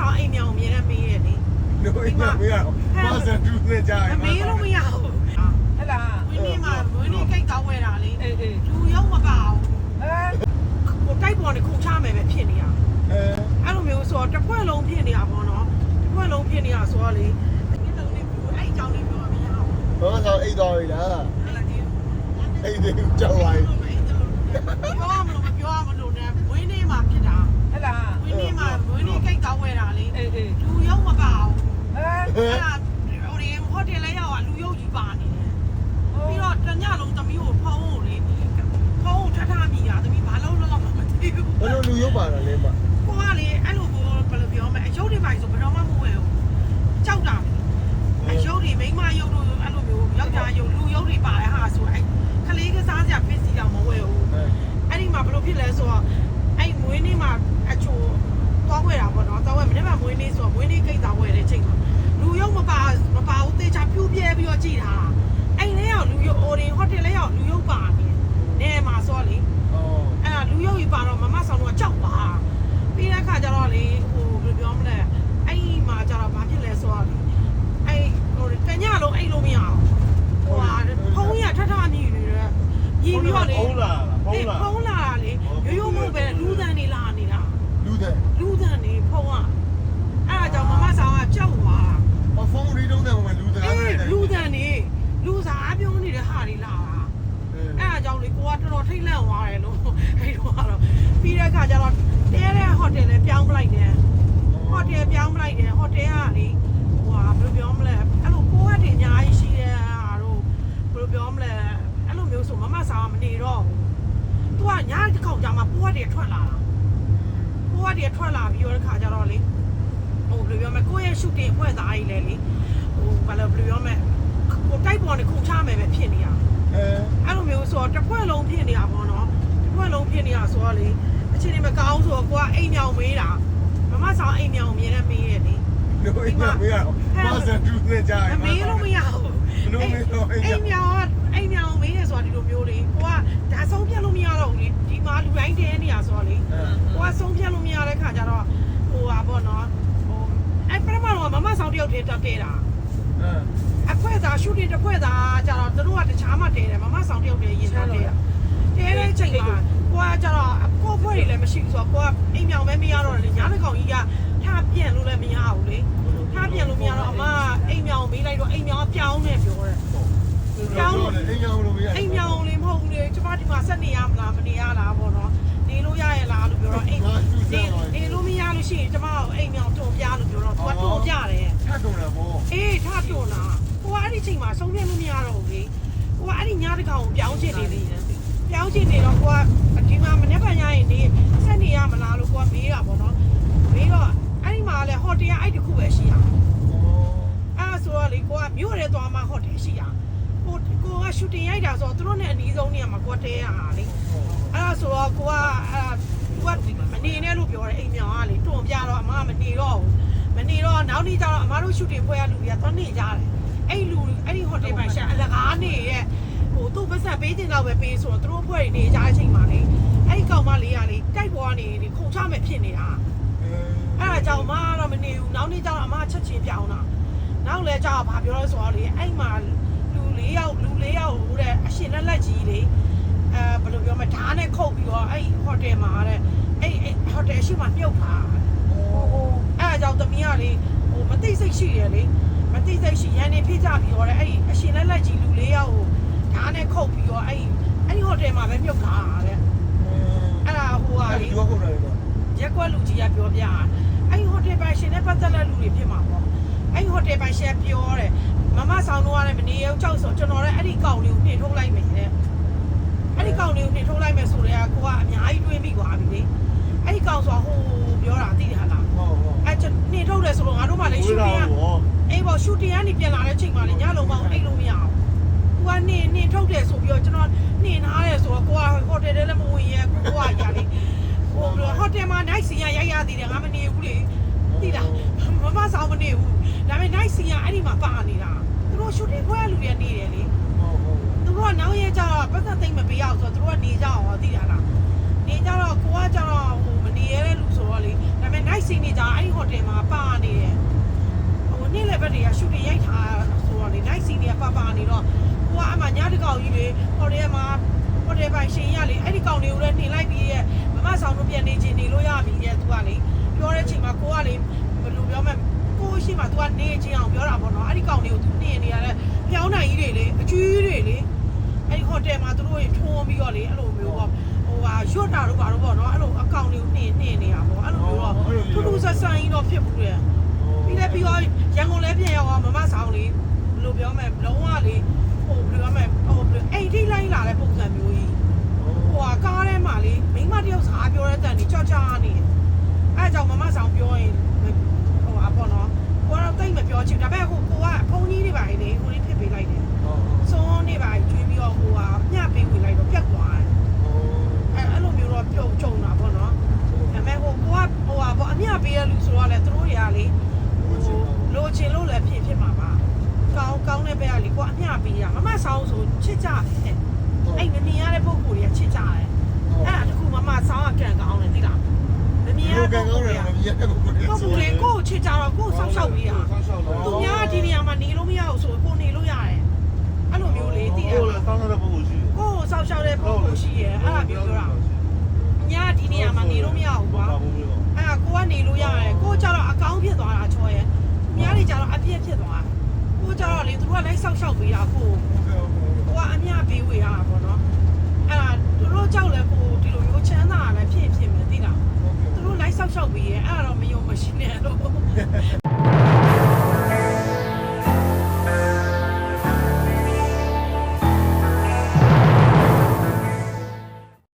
ဆောင်အိမ်မြောင်အမြဲတမ်းမေးရတယ်လေတို့အိမ်မှာမရတော့ဘာစတူးနဲ့ကြာမမေးလို့မရဘူးဟဲ့လားဝင်းနေမှာဝင်းနေကိတ်ကောင်းဝဲတာလေအေးအေးလူရုံမပါဘူးအဲဟိုတိုက်ပေါ်နေခုန်ချမယ်ပဲဖြစ်နေရအဲအဲ့လိုမျိုးဆိုတော့တစ်ဖွဲ့လုံးဖြစ်နေတာပေါ့နော်တစ်ဖွဲ့လုံးဖြစ်နေတာဆိုတော့လေဒီလိုလေးအဲ့အကြောင်းလေးပြောမရအောင်ဘာသာအိတ်တော်ရလားအဲ့ဒီအိတ်တွေကြောက်သွားပြီပြောမလို့မပြောမလို့နဲ့ဝင်းနေမှာဖြစ်တာ ဟဲ့လား ဝင်းနေမှာဝ င်းနေကိတ်ကောင်းဝဲတာလေအေးအေးလူရုံမပါဘူးအဲအဲ့ဒါဟိုဒီဟိုတယ်လဲရောက်อ่ะလူရုပ်ကြီးပါနေတယ်ပြီးတော့တညလုံးသမီးကိုဖုန်းကိုလေဖုန်းကိုထထမိတာသမီးဘာလို့လို့မသိဘူးဘယ်လိုလူရုပ်ပါတာလဲမကိုကလေအဲ့လိုကိုဘယ်လိုပြောမလဲအယုတ်တွေပါဆိုဘယ်တော့မှမဝယ်ဘူးကြောက်တာအယုတ်တွေမိန်းမယုတ်တို့အဲ့လိုမျိုးယောက်ျားယုတ်လူယုတ်တွေပါတဲ့ဟာဆိုအဲ့ကလေးကစားစရာပစ္စည်းတော့မဝယ်ဘူးအဲအဲ့ဒီမှာဘယ်လိုဖြစ်လဲဆိုတော့အဲ့မွေးနေ့မှာအချို သွားဝယ်တာပေါ့နော်သွားဝယ်မနေ့ကမွေးနေ့ဆိုတော့မွေးနေ့ကိတ်သွားဝယ်တဲ့ချိန်မှာလူယုတ်မပါမပါဘူးတေချာပြူးပြဲပြီးတော့ကြည်တာအဲ့လဲရောက်လူယုတ်အိုရင်ဟိုတယ်လဲရောက်လူယုတ်ပါနေနေမှာဆိုတော့လေအော်အဲ့ဒါလူရုပ်ကြီးပါတော့မမဆောင်တော့ကြောက်ပါပြီးတဲ့အခါကျတော့လေဟိုဘယ်လိုပြောမလဲအဲ့ဒီမှာကျတော့ဘာဖြစ်လဲဆိုတော့လေအဲ့ဟိုတညလုံးအဲ့လိုမရအောင်ဟိုဟာဖုံးရထထမြည်နေတယ်မြည်ပြီးတော့လေဖုံးလာဖုံးလာဖုံးလာတာလေရိုးရိုးမဟုတ်ပဲလူသံနေလာနေတာ လူတဲ့ လူသံနေဖုံးอ่ะအဲ့ဒါကြောင့်မမဆောင်ကကြောက်သွား ဖုန်း ရီတော့တယ်မှာလူတဲ့အေးလူသံနေလူစားပြောနေတဲ့ဟာတွေလာတာအဲ့အကြောင်းလေးကိုကတော်တော်ထိတ်လန့်သွားတယ်လို့အဲ့တော့ကတော့ပြီးတဲ့အခါကျတော့တဲတဲ့ဟိုတယ်လည်းပြောင်းပလိုက်တယ်ဟိုတယ်ပြောင်းပလိုက်တယ်ဟိုတယ်ကလေဟိုဟာဘယ်လိုပြောမလဲအဲ့လိုကိုကတည်းအများကြီးရှိတဲ့ဟာတို့ဘယ်လိုပြောမလဲအဲ့လိုမျိုးဆိုမမဆောင်မနေတော့ဘူးသူကညာတစ်ခေါက်ကြာမှပိုးကတည်းထွက်လာတာပိုးကတည်းထွက်လာပြီးတော့တဲ့ခါကျတော့လေဟိုဘယ်လိုပြောမလဲကိုယ့်ရဲ့ရှုတင်ဖွဲ့သားကြီးလေလေ ဟိုဘာလို့ဘယ်လိုပြောမလဲကိုတိုက်ပေါ်နေခုန်ချမယ်ပဲဖြစ်နေတာအဲအဲ့လိုမျိုးဆိုတော့တစ်ဖွဲ့လုံးဖြစ်နေတာပေါ့နော်တစ်ဖွဲ့လုံးဖြစ်နေတာဆိုတော့လေအချိန်ကြီးမကောင်းဆိုတော့ကိုကအိမ်မြောင်မေးတာမမဆောင်အိမ်မြောင်အမြဲတမ်းမေးရတယ်လေတို့အိမ်မှာမရတော့ဘာစတူးနဲ့ကြာမမေးလို့မရဘူးလို့မေးတော့အိမ်အိမ်မြောင်ကအိမ်မြောင်မေးရဆိုတာဒီလိုမျိုးလေကိုကဒါဆုံးဖြတ်လို့မရတော့ဘူးလေဒီမှာလူတိုင်းတဲနေရဆိုတော့လေကိုကဆုံးဖြတ်လို့မရတဲ့ခါကျတော့ဟိုပါပေါ့နော်ဟိုအဲ့ပထမတော့မမဆောင်တယောက်တည်းတက်တဲတာ အဲအခွဲသားရှူတင်တစ်ခွဲသားကျတော့တို့ကတခြားမှတဲတယ်မမဆောင်တယောက်တည်းရင်သားတဲတာတဲတဲ့ချိန်မှာကိုကကျတော့ကိုဖွဲ့တွေလည်းမရှိဘူးဆိုတော့ကိုကအိမ်မြောင်ပဲမရတော့လေညာတစ်ကောင်ကြီးကထားပြန်လို့လည်းမရဘူးလေထားပြန်လို့မရတော့အမအိမ်မြောင်မေးလိုက်တော့အိမ်မြောင်ကပြောင်းနေပြောတယ်ပြောင်းလို့အိမ်အောင်လို့မရအိမ်မြောင်လေးမဟုတ်ဘူးလေကျမဒီမှာဆက်နေရမလားမနေရလားပေါ့နော်နေလို့ရရဲ့လားလို့ပြောတော့အိမ်နေနေလို့မရလို့ရှိရင်ကျမကိုအိမ်မြောင်တုံပြလို့ပြောတော့သူကတုံပြ တယ်ထပ်ကုန်တာပေါ့အေးထားတွန်လာကိုကအဲ့ဒီချိန်မှာဆုံးဖြတ်လို့မရတော့ဘူးလေကိုကအဲ့ဒီညတစ်ကောင်ကိုပြောင်းချင်နေပြီပြောင်းချင်နေတော့ကိုကဒီမှာမနေ့ကညရင်နေဆက်နေရမလားလို့ကိုကမေးတာပေါ့နော်မေးတော့အဲ့ဒီမှာလည်းဟိုတယ်ကအဲ့ဒီခုပဲရှိရအဲ့ဆိုတော့လေကိုကမြို့ရဲသွားမှဟိုတယ်ရှိရကိုကိုကရှူတင်ရိုက်တာဆိုတော့သူတို့နဲ့အနီးဆုံးနေရာမှာကိုကတဲရတာလေအဲ့ဒါဆိုတော့ကိုကအဲ့သူကမနေနဲ့လို့ပြောတယ်အိမ်မြောင်ကလေတွန်ပြတော့အမကမနေတော့ဘူး မနေ တော့နောက်နေ့ကျတော့အမားတို့ရှူတင်ဖွဲ့ရလူတွေကသွားနေကြတယ်အဲ့လူအဲ့ဒီဟိုတယ်ပိုင်ရှာအလကားနေရဲ့ဟိုသူ့ပတ်စံပေးတင်တော့ပဲပေးဆိုတော့သူတို့ဖွဲ့နေကြတဲ့အချိန်မှာလေအဲ့ဒီကောင်မလေးကလေတိုက်ပေါ်ကနေလေခုန်ချမဲ့ဖြစ်နေတာအဲ့ဒါကြောင့်အမကတော့မနေဘူးနောက်နေ့ကျတော့အမချက်ချင်းပြောင်းတာနောက်လဲကျတော့ဘာပြောလဲဆိုတော့လေအဲ့မှာလူ၄ယောက်လူ၄ယောက်ဟိုတဲ့အရှင်လက်လက်ကြီးလေအဲဘယ်လိုပြောမလဲဓာတ်နဲ့ခုတ်ပြီးတော့အဲ့ဟိုတယ်မှာတဲ့အဲ့ဟိုတယ်ရှိမှမြုပ်တာအဲ့ဒါ ကြောင့်သမီးကလေဟိုမသိစိတ်ရှိရလေမသိစိတ်ရှိရန်နေဖြစ်ကြပြီးတော့လေအဲ့ဒီအရှင်လက်လက်ကြီးလူလေးယောက်ကိုဓာတ်နဲ့ခုတ်ပြီးတော့အဲ့ဒီအဲ့ဒီဟိုတယ်မှာပဲမြုပ်တာတဲ့အဲ့ဒါဟိုဟာလေဒီကောကုန်တယ်ပေါ့ရက်ကွက်လူကြီးကပြောပြတာအဲ့ဒီဟိုတယ်ပိုင်ရှင်နဲ့ပတ်သက်တဲ့လူတွေဖြစ်မှာပေါ့အဲ့ဒီဟိုတယ်ပိုင်ရှင်ပြောတယ်မမဆောင်တော့ရတယ်မနေရောက်ကြောက်ဆိုကျွန်တော်လည်းအဲ့ဒီကောင်လေးကိုနှင်ထုတ်လိုက်မယ်တဲ့အဲ့ဒီကောင်လေးကိုနှင်ထုတ်လိုက်မယ်ဆိုတော့ကိုကအများကြီးတွေးပြီးသွားပြီလေအဲ့ဒီကောင်ဆိုဟိုပြောတာသိတယ် ဟာလားဟုတ်ဟုတ်အဲ့ကျွန်နေထုတ်တယ်ဆိုတော့ငါတို့မှလည်းရှူတင်ရအေးပေါ့ရှူတင်ကနေပြန်လာတဲ့ချိန်မှလည်းညလုံးမအောင်အိတ်လို့မရအောင်။ तू ကနေနေထုတ်တယ်ဆိုပြီးတော့ကျွန်တော်နေနားတယ်ဆိုတော့ကိုကဟိုတယ်ထဲလည်းမဝင်ရဲကိုကရလေ။ဟိုဟိုတယ်မှာ night scene ရရိုက်ရသေးတယ်ငါမနေဘူးလေ။သိလားမမဆောင်မနေဘူး။ဒါပေမဲ့ night scene ကအဲ့ဒီမှာပါနေတာ။သူတို့ရှူတင်ခွဲလူတွေနေတယ်လေ။ဟုတ်ဟုတ်သူတို့ကနောက်ရဲကြတော့ပတ်သက်သိမ့်မပေးရအောင်ဆိုတော့သူတို့ကနေကြအောင်သိတာလား။နေကြတော့ကိုကကြတော့ဟိုမနေရတဲ့လူဆိုတော့လေဒါပေမဲ့ night စီနေကြအဲ့ဒီဟိုတယ်မှာပါနေတယ်ဟိုနေ့လည်းဘက်တွေကရှူတင်ရိုက်ထားဆိုတော့လေ night scene တွေကပါပါနေတော့ကိုကအမှညတကောင်ကြီးလေဟိုတယ်မှာဟိုတယ်ပိုင်ရှင်ရလေအဲ့ဒီကောင်တွေကိုလည်းနှင်လိုက်ပြီးရဲ့မမဆောင်တို့ပြန်နေချင်းနေလို့ရပြီရဲ့သူကလေပြောတဲ့ချိန်မှာကိုကလေဘယ်လိုပြောမလဲကိုရှိမှ तू ကနေချင်းအောင်ပြောတာပေါ့နော်အဲ့ဒီကောင်တွေကို तू နှင်နေရတဲ့ဖျောင်းနိုင်ကြီးတွေလေအကြီးတွေလေအဲ့ဒီဟိုတယ်မှာသူတို့ထုံးပြီးတော့လေအဲ့လိုမျိုးပေါ့ဟိုဟာ ရွတ်တာတို့ဘာလို့ပေါ့နော်အဲ့လိုအကောင်တွေကိုနှင်နှင်နေတာပေါ့အဲ့လိုမျိုးတော့ထူးထူးဆန်းဆန်းကြီးတော့ဖြစ်ဘူးလေပြီးလည်းပြီးတော့ရန်ကုန်လည်းပြန်ရောက်အောင်မမဆောင်လေးဘယ်လိုပြောမလဲလုံးဝလေးဟိုဘယ်လိုပြောမလဲဟိုဘယ်လိုအိမ်ထိလိုက်လာတဲ့ပုံစံမျိုးကြီးဟိုဟာကားထဲမှာလေမိန်းမတယောက်စားပြောတဲ့တန်ကြီးကြောက်ကြနေတယ်အဲအကြောင့်မမဆောင်ပြောရင်ဟိုဟာပေါ့နော်ကိုကတော့တိတ်မပြောချင်ဒါပေမဲ့ဟိုကိုကဖုန်းကြီးတွေပါလေဟိုလေးဖြစ်ပေးလိုက်တယ်စုံနေပါကျွေးပြီးတော့ဟိုဟာညပေးဝင်လိုက်တော့ပြတ်သွားတယ်အဲအဲ့လိုမျိုးတော့ပြုံကြုံတာပေါ့နော်ဒါပေမဲ့ဟိုကိုကဟိုဟာပေါ့အမြပေးရလူဆိုတော့လေသူတို့တွေကလေ လိုချင်လို့လည်းဖြစ်ဖြစ်မှာပါကောင်းကောင်းတဲ့ဘက်ကလေကို အမျှပေးရမမဆောင်းဆိုချစ်ကြတယ်အဲ့မမြင်ရတဲ့ပုံကိုယ်တွေကချစ်ကြတယ်အဲ့ဒါတခုမမဆောင်းကကန်ကောင်းတယ်သိလားမမြင်ရဒီတဲ့ကပုံကောင်းကိုယ်တယ်တွေကမမြင်ရဘူးပုံကိုယ်လေးကိုယ်ချစ်ကြတော့ကိုယ်ဆောက်ရှောက်ပေးရဆောက်ရှောက်တော့သူများဒီနေရာမှာနေလို့မရဘူးဆိုကိုနေလို့ရတယ်အဲ့လိုမျိုးလေးသိရဟုတ်လားတောင်းတဲ့ပုံကိုရှိကိုယ်ဆောက်ရှောက်တဲ့ပုံကိုရှိရဲအဲ့ဒါမျိုးပြောတာညာဒီနေရာမှာနေလို့မရဘူးကွာအဲ့ဒါကိုကနေလို့ရတယ် ကြတော့လေသူတို့ကလည်းဆောက်ရှောက်ပေးတာကိုကိုကအမြပေးဝေရတာပေါ့နော်အဲ့ဒါသူတို့ကြောက်လဲကိုဒီလိုမျိုးချမ်းသာတာလည်းဖြစ်ဖြစ်မသိတာသူတို့လိုက်ဆောက်ရှောက်ပေးရဲအဲ့ဒါတော့မယုံမရှိနဲ့လို့